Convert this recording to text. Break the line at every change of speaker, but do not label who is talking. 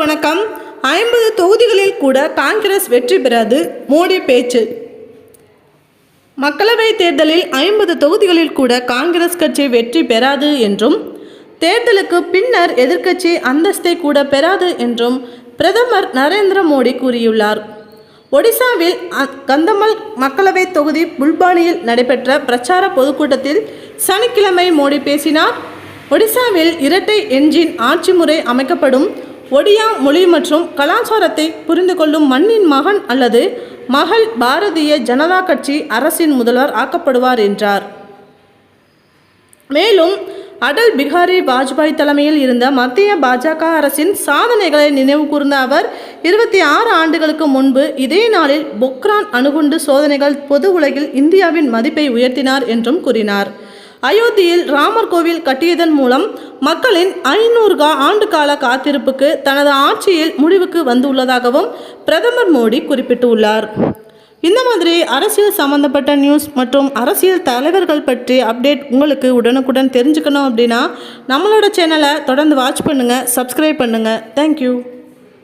வணக்கம். ஐம்பது தொகுதிகளில் கூட காங்கிரஸ் வெற்றி பெறாது. மோடி பேச்சு. மக்களவைத் தேர்தலில் ஐம்பது தொகுதிகளில் கூட காங்கிரஸ் கட்சி வெற்றி பெறாது என்றும் தேர்தலுக்கு பின்னர் எதிர்க்கட்சி அந்தஸ்தை கூட பெறாது என்றும் பிரதமர் நரேந்திர மோடி கூறியுள்ளார். ஒடிசாவில் கந்தமல் மக்களவைத் தொகுதி புல்பானியில் நடைபெற்ற பிரச்சார பொதுக்கூட்டத்தில் சனிக்கிழமை மோடி பேசினார். ஒடிசாவில் இரட்டை என்ஜின் ஆட்சி முறை அமைக்கப்படும். ஒடியா மொழி மற்றும் கலாச்சாரத்தை புரிந்து கொள்ளும் மண்ணின் மகன் அல்லது மகள் பாரதிய ஜனதா கட்சி அரசின் முதல்வர் ஆக்கப்படுவார் என்றார். மேலும் அடல் பிகாரி வாஜ்பாய் தலைமையில் இருந்த மத்திய பாஜக அரசின் சாதனைகளை நினைவு கூர்ந்த அவர் இருபத்தி ஆறு ஆண்டுகளுக்கு முன்பு இதே நாளில் பொக்ரான் அணுகுண்டு சோதனைகள் பொது உலகில் இந்தியாவின் மதிப்பை உயர்த்தினார் என்றும் கூறினார். அயோத்தியில் ராமர் கோவில் கட்டியதன் மூலம் மக்களின் ஐநூறு ஆண்டு கால காத்திருப்புக்கு தனது ஆட்சியில் முடிவுக்கு வந்துள்ளதாகவும் பிரதமர் மோடி குறிப்பிட்டுள்ளார். இந்த மாதிரி அரசியல் சம்மந்தப்பட்ட நியூஸ் மற்றும் அரசியல் தலைவர்கள் பற்றி அப்டேட் உங்களுக்கு உடனுக்குடன் தெரிஞ்சுக்கணும் அப்படின்னா நம்மளோட சேனலை தொடர்ந்து வாட்ச் பண்ணுங்கள் சப்ஸ்கிரைப் பண்ணுங்கள் தேங்க்யூ